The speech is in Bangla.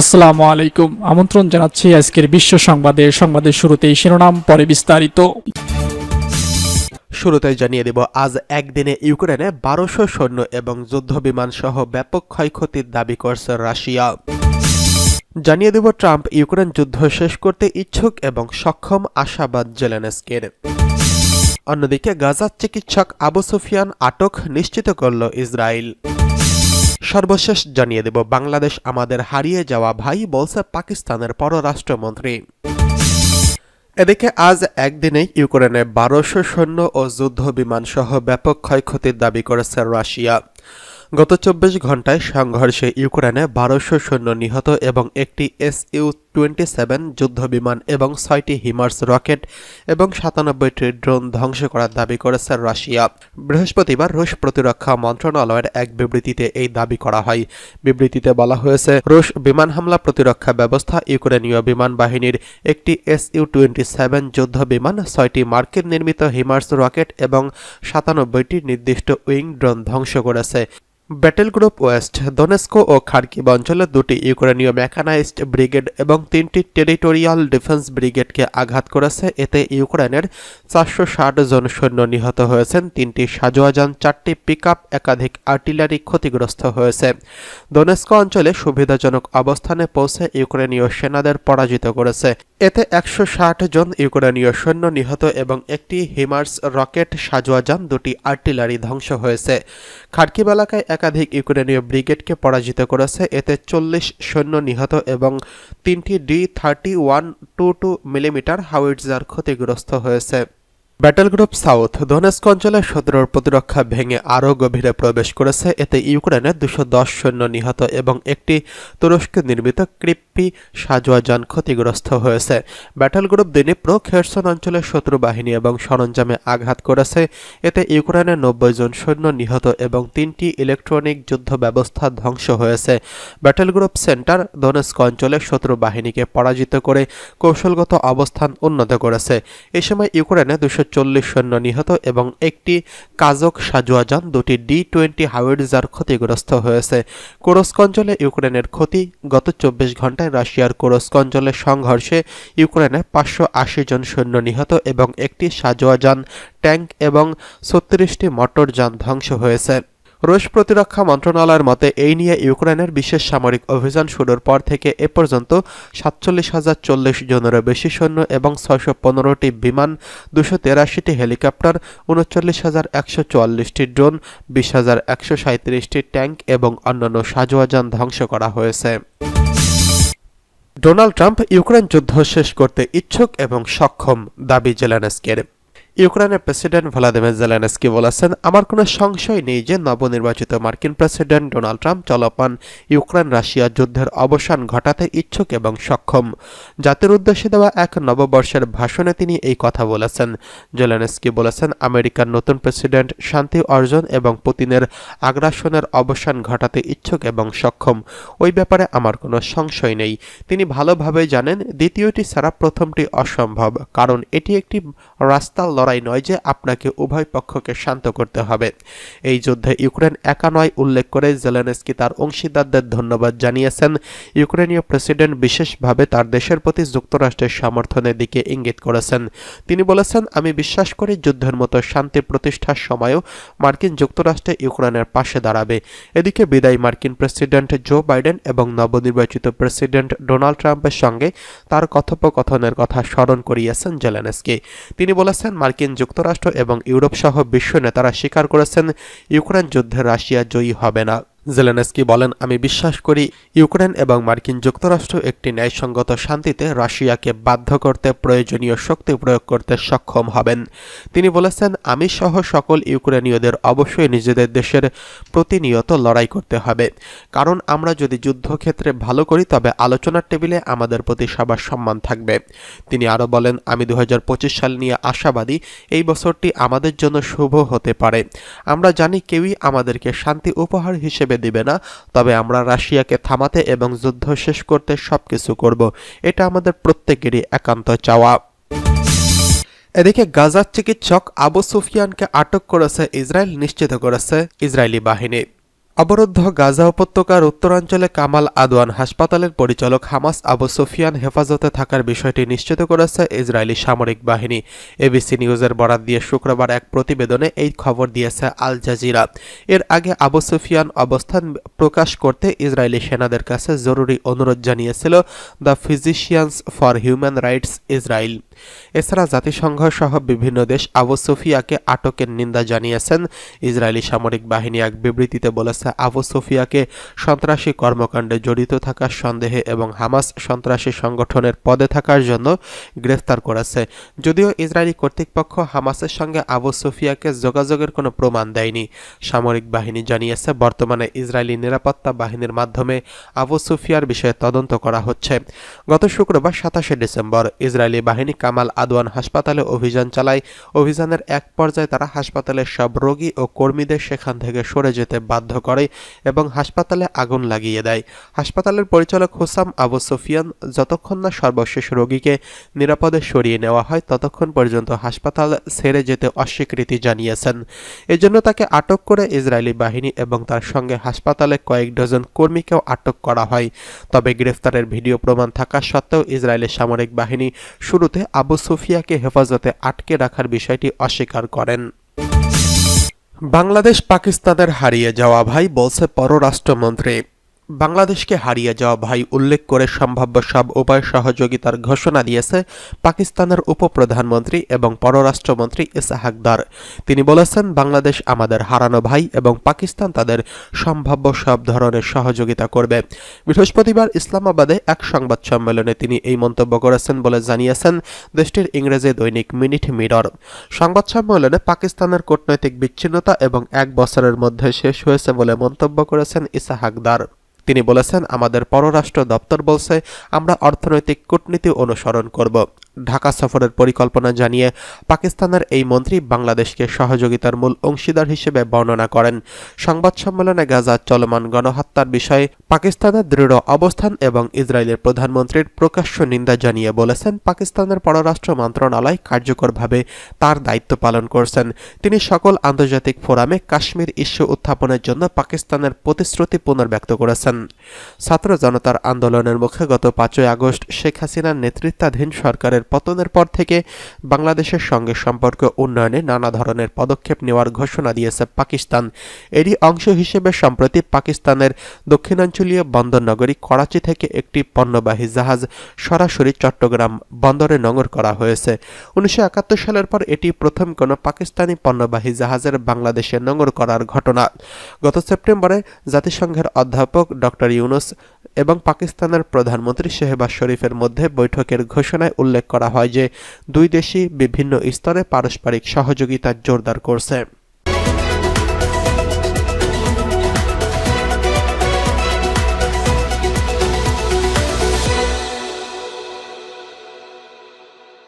আসসালামু আলাইকুম। আমন্ত্রণ জানাচ্ছি আজকের বিশ্ব সংবাদে। সংবাদের শুরুতেই শিরোনাম, পরে বিস্তারিত। শুরুতেই জানিয়ে দেব, আজ একদিনে ইউক্রেনে বারোশো সৈন্য এবং যুদ্ধ বিমান সহ ব্যাপক ক্ষয়ক্ষতির দাবি করছে রাশিয়া। জানিয়ে দেব, ট্রাম্প ইউক্রেন যুদ্ধ শেষ করতে ইচ্ছুক এবং সক্ষম আশাবাদ জেলেনস্কের। অন্যদিকে গাজার চিকিৎসক আবু সুফিয়ান আটক নিশ্চিত করল ইসরায়েল। সর্বশেষ জানিয়ে দেব, বাংলাদেশ আমাদের হারিয়ে যাওয়া ভাই বলছে পাকিস্তানের পররাষ্ট্রমন্ত্রী। এদিকে আজ একদিনে ইউক্রেনে বারোশো সৈন্য ও যুদ্ধ বিমান সহ ব্যাপক ক্ষয়ক্ষতির দাবি করেছে রাশিয়া। গত চব্বিশ ঘন্টায় সংঘর্ষে ইউক্রেনে বারোশো সৈন্য নিহত এবং একটি এস ইউ টোয়েন্টি সেভেন যুদ্ধ বিমান এবং ছয়টি হিমার্স রকেট এবং সাতানব্বইটি ড্রোন ধ্বংস করার দাবি করেছে রাশিয়া। বৃহস্পতিবার রুশ প্রতিরক্ষা মন্ত্রণালয়ের এক বিবৃতিতে এই দাবি করা হয়। বিবৃতিতে বলা হয়েছে, রুশ বিমান হামলা প্রতিরক্ষা ব্যবস্থা ইউক্রেনীয় বিমান বাহিনীর একটি এস ইউ টোয়েন্টি সেভেন যুদ্ধ বিমান ছয়টি মার্কিন নির্মিত হিমার্স রকেট এবং সাতানব্বইটি নির্দিষ্ট উইং ড্রোন ধ্বংস করেছে। ব্যাটেল গ্রুপ ওয়েস্ট দনেস্কো ও খার্কিব অঞ্চলের দুটি ইউক্রেনীয় মেকানাইজড ব্রিগেড এবং তিনটি টেরিটোরিয়াল ডিফেন্স ব্রিগেডকে আঘাত করেছে। এতে ইউক্রেনের চারশো ষাট জন সৈন্য নিহত হয়েছেন, তিনটি সাজোয়াজান চারটি পিকআপ একাধিক আর্টিলারি ক্ষতিগ্রস্ত হয়েছে। দনেস্কো অঞ্চলে সুবিধাজনক অবস্থানে পৌঁছে ইউক্রেনীয় সেনাদের পরাজিত করেছে। এতে একশো ষাট জন ইউক্রেনীয় সৈন্য নিহত এবং একটি হিমার্স রকেট সাজোয়াজান দুটি আর্টিলারি ধ্বংস হয়েছে। খার্কিব এলাকায় একাধিক ইউক্রেনীয় ব্রিগেডকে পরাজিত করেছে। এতে চল্লিশ সৈন্য নিহত এবং তিনটি D thirty one two two millimetre howitzer ক্ষতিগ্রস্ত হয়েছে। ব্যাটেল গ্রুপ সাউথ দোনেস্ক অঞ্চলে শত্রুর প্রতিরক্ষা ভেঙে আরও গভীরে প্রবেশ করেছে। এতে ইউক্রেনে দুশো দশ সৈন্য নিহত এবং একটি তুরস্ক নির্মিত ক্রিপ্পি সাজোয়াজান ক্ষতিগ্রস্ত হয়েছে। ব্যাটেল গ্রুপ দিনীপ্র খেরসন অঞ্চলে শত্রু বাহিনী এবং সরঞ্জামে আঘাত করেছে। এতে ইউক্রেনের নব্বই জন সৈন্য নিহত এবং তিনটি ইলেকট্রনিক যুদ্ধ ব্যবস্থা ধ্বংস হয়েছে। ব্যাটেল গ্রুপ সেন্টার দোনেস্ক অঞ্চলে শত্রু বাহিনীকে পরাজিত করে কৌশলগত অবস্থান উন্নত করেছে। এ সময় ইউক্রেনে দুশো চল্লিশ সৈন্য নিহত এবং একটি কাজক সাজোয়াজান, দুটি ডি টোয়েন্টি হাওয়েডজার ক্ষতিগ্রস্ত হয়েছে। কোরস্ক অঞ্চলে ইউক্রেনের ক্ষতি, গত চব্বিশ ঘন্টায় রাশিয়ার কোরস্ক অঞ্চলে সংঘর্ষে ইউক্রেনে পাঁচশো আশি জন সৈন্য নিহত এবং একটি সাজোয়াজান ট্যাঙ্ক এবং ছত্রিশটি মোটরযান ধ্বংস হয়েছে। রুশ প্রতিরক্ষা মন্ত্রণালয়ের মতে, এই নিয়ে ইউক্রেনের বিশেষ সামরিক অভিযান শুরুর পর থেকে এ পর্যন্ত সাতচল্লিশ হাজার চল্লিশ জনেরও বেশি সৈন্য এবং ছয়শো পনেরোটি বিমান, দুশো তেরাশিটি হেলিকপ্টার, উনচল্লিশ হাজার একশো চুয়াল্লিশটি ড্রোন, বিশ হাজার একশো সাঁত্রিশটি ট্যাঙ্ক এবং অন্যান্য সাজোয়াজান ধ্বংস করা হয়েছে। ডোনাল্ড ট্রাম্প ইউক্রেন যুদ্ধ শেষ করতে ইচ্ছুক এবং সক্ষম, দাবি জেলানেস্কের। ইউক্রেনের প্রেসিডেন্ট ভ্লাদিমির জেলেনস্কি বলেছেন, আমার কোনো সংশয় নেই যে নবনির্বাচিত মার্কিন প্রেসিডেন্ট ডোনাল্ড ট্রাম্প চলমান ইউক্রেন রাশিয়া যুদ্ধের অবসান ঘটাতে ইচ্ছুক এবং সক্ষম। জাতির উদ্দেশ্যে দেওয়া এক নববর্ষের ভাষণে তিনি এই কথা বলেছেন। জেলেনস্কি বলেছেন, আমেরিকার নতুন প্রেসিডেন্ট শান্তি অর্জন এবং পুতিনের আগ্রাসনের অবসান ঘটাতে ইচ্ছুক এবং সক্ষম। ওই ব্যাপারে আমার কোনো সংশয় নেই। তিনি ভালোভাবে জানেন, দ্বিতীয়টি ছাড়া প্রথমটি অসম্ভব, কারণ এটি একটি রাস্তার লড়াই নয় যে আপনাকে উভয় পক্ষকে শান্ত করতে হবে। এই যুদ্ধে ইউক্রেন একা নয় উল্লেখ করে জেলেনস্কি তার অংশীদারদের ধন্যবাদ জানিয়েছেন। ইউক্রেনীয় প্রেসিডেন্ট বিশেষভাবে তার দেশের প্রতি যুক্তরাষ্ট্রের সমর্থনের দিকে ইঙ্গিত করেছেন। তিনি বলেছেন, আমি বিশ্বাস করি যুদ্ধের মতো শান্তি প্রতিষ্ঠার সময়ও মার্কিন যুক্তরাষ্ট্রে ইউক্রেনের পাশে দাঁড়াবে। এদিকে বিদায়ী মার্কিন প্রেসিডেন্ট জো বাইডেন এবং নবনির্বাচিত প্রেসিডেন্ট ডোনাল্ড ট্রাম্পের সঙ্গে তার কথোপকথনের কথা স্মরণ করিয়েছেন জেলেনস্কি। তিনি বলেছেন, মার্কিন যুক্তরাষ্ট্র এবং ইউরোপ সহ বিশ্ব নেতারা স্বীকার করেছেন ইউক্রেন যুদ্ধে রাশিয়া জয়ী হবে না। জেলেনস্কি বলেন, আমি বিশ্বাস করি ইউক্রেন এবং মার্কিন যুক্তরাষ্ট্র একটি ন্যায়সঙ্গত শান্তিতে রাশিয়াকে বাধ্য করতে প্রয়োজনীয় শক্তি প্রয়োগ করতে সক্ষম হবেন। তিনি বলেছেন, আমি সহ সকল ইউক্রেনীয়দের অবশ্যই নিজেদের দেশের প্রতিনিয়ত লড়াই করতে হবে। কারণ আমরা যদি যুদ্ধক্ষেত্রে ভালো করি, তবে আলোচনার টেবিলে আমাদের প্রতি সবার সম্মান থাকবে। তিনি আরও বলেন, আমি দু হাজার পঁচিশ সাল নিয়ে আশাবাদী, এই বছরটি আমাদের জন্য শুভ হতে পারে। আমরা জানি কেউই আমাদেরকে শান্তি উপহার হিসেবে দিবে না, তবে আমরা রাশিয়াকে থামাতে এবং যুদ্ধ শেষ করতে সবকিছু করব। এটা আমাদের প্রত্যেকেরই একান্ত চাওয়া। এদিকে গাজার চিকিৎসক আবু সুফিয়ানকে আটক করেছে ইসরায়েল, নিশ্চিত করেছে ইসরায়েলি বাহিনী। অবরুদ্ধ গাজা উপত্যকার উত্তরাঞ্চলে কামাল আদওয়ান হাসপাতালের পরিচালক হামাস আবু সুফিয়ান হেফাজতে থাকার বিষয়টি নিশ্চিত করেছে ইসরায়েলি সামরিক বাহিনী। এবিসি নিউজের বরাত দিয়ে শুক্রবার এক প্রতিবেদনে এই খবর দিয়েছে আল জাজিরা। এর আগে আবু সুফিয়ান অবস্থান প্রকাশ করতে ইসরায়েলি সেনাদের কাছে জরুরি অনুরোধ জানিয়েছিল the physicians for human rights Israel. এছাড়া জাতিসংঘ সহ বিভিন্ন দেশ আবু সুফিয়াকে আটকের নিন্দা জানিয়েছেন। ইসরায়েলি সামরিক বাহিনী এক বিবৃতিতে বলেছে, আবু সুফিয়াকে সন্ত্রাসী কর্মকাণ্ডে জড়িত থাকার সন্দেহে এবং হামাস সন্ত্রাসী সংগঠনের পদে থাকার জন্য গ্রেফতার করেছে। যদিও ইসরায়েলি কর্তৃপক্ষ হামাসের সঙ্গে আবু সুফিয়াকে যোগাযোগের কোনো প্রমাণ দেয়নি। সামরিক বাহিনী জানিয়েছে, বর্তমানে ইসরায়েলি নিরাপত্তা বাহিনীর মাধ্যমে আবু সুফিয়ার বিষয়ে তদন্ত করা হচ্ছে। গত শুক্রবার সাতাশে ডিসেম্বর ইসরায়েলি বাহিনী কামাল আদওয়ান হাসপাতালে অভিযান চালায়। অভিযানের এক পর্যায়ে তারা হাসপাতালের সব রোগী ও কর্মীদের সেখান থেকে সরে যেতে বাধ্য করে এবং হাসপাতালে আগুন লাগিয়ে দেয়। হাসপাতালের পরিচালক হোসাম আবু সুফিয়ান, যতক্ষণ না সর্বশেষ রোগীকে নিরাপদে সরিয়ে নেওয়া হয়, ততক্ষণ পর্যন্ত হাসপাতাল ছেড়ে যেতে অস্বীকৃতি জানিয়েছেন। এজন্য তাকে আটক করে ইসরায়েলি বাহিনী এবং তার সঙ্গে হাসপাতালে কয়েক ডজন কর্মীকেও আটক করা হয়। তবে গ্রেফতারের ভিডিও প্রমাণ থাকা সত্ত্বেও ইসরায়েলের সামরিক বাহিনী শুরুতে আবু সুফিয়াকে হেফাজতে আটকে রাখার বিষয়টি অস্বীকার করেন। বাংলাদেশ পাকিস্তানের হারিয়ে যাওয়া ভাই বলছে পররাষ্ট্রমন্ত্রী। বাংলাদেশকে হারিয়ে যাওয়া ভাই উল্লেখ করে সম্ভাব্য সব উপায় সহযোগিতার ঘোষণা দিয়েছে পাকিস্তানের উপপ্রধানমন্ত্রী এবং পররাষ্ট্রমন্ত্রী ইসাহাকদার তিনি বলেছেন, বাংলাদেশ আমাদের হারানো ভাই এবং পাকিস্তান তাদের সম্ভাব্য সব ধরনের সহযোগিতা করবে। বৃহস্পতিবার ইসলামাবাদে এক সংবাদ সম্মেলনে তিনি এই মন্তব্য করেছেন বলে জানিয়েছেন দেশটির ইংরেজি দৈনিক মিনিট মিরর। সংবাদ সম্মেলনে পাকিস্তানের কূটনৈতিক বিচ্ছিন্নতা এবং এক বছরের মধ্যে শেষ হয়েছে বলে মন্তব্য করেছেন ইসাহাকদার তিনি বলেছেন আমাদের পররাষ্ট্র দপ্তর বলছে আমরা অর্থনৈতিক কূটনীতি অনুসরণ করব। ঢাকা সফরের পরিকল্পনা জানিয়ে পাকিস্তানের এই মন্ত্রী বাংলাদেশকে সহযোগিতার মূল অংশীদার হিসেবে বর্ণনা করেন। সংবাদ সম্মেলনে গাজার চলমান গণহত্যার বিষয়ে পাকিস্তানের দৃঢ় অবস্থান এবং ইসরায়েলের প্রধানমন্ত্রীর প্রকাশ্য নিন্দা জানিয়ে বলেছেন, পাকিস্তানের পররাষ্ট্র মন্ত্রণালয় কার্যকরভাবে তার দায়িত্ব পালন করছেন। তিনি সকল আন্তর্জাতিক ফোরামে কাশ্মীর ইস্যু উত্থাপনের জন্য পাকিস্তানের প্রতিশ্রুতি পুনর্ব্যক্ত করেছেন। ছাত্র জনতার আন্দোলনের মুখে গত পাঁচই আগস্ট শেখ হাসিনার নেতৃত্বাধীন সরকারের পতনের পর থেকে বাংলাদেশের সঙ্গে সম্পর্ক উন্নয়নে নানা ধরনের পদক্ষেপ নেওয়ার ঘোষণা দিয়েছে পাকিস্তান। এরই অংশ হিসেবে সম্প্রতি পাকিস্তানের দক্ষিণাঞ্চলীয় বন্দর নগরী করাচি থেকে একটি পণ্যবাহী জাহাজ সরাসরি চট্টগ্রাম বন্দরে নোঙর করা হয়েছে। উনিশশো একাত্তর সালের পর এটি প্রথম কোনো পাকিস্তানি পণ্যবাহী জাহাজের বাংলাদেশে নোঙর করার ঘটনা। গত সেপ্টেম্বরে জাতিসংঘের অধ্যাপক ডক্টর ইউনুস এবং পাকিস্তানের প্রধানমন্ত্রী শেহবাজ শরীফের মধ্যে বৈঠকের ঘোষণায় উল্লেখ করা হয় যে দুই দেশই বিভিন্ন স্তরে পারস্পরিক সহযোগিতা জোরদার করছে।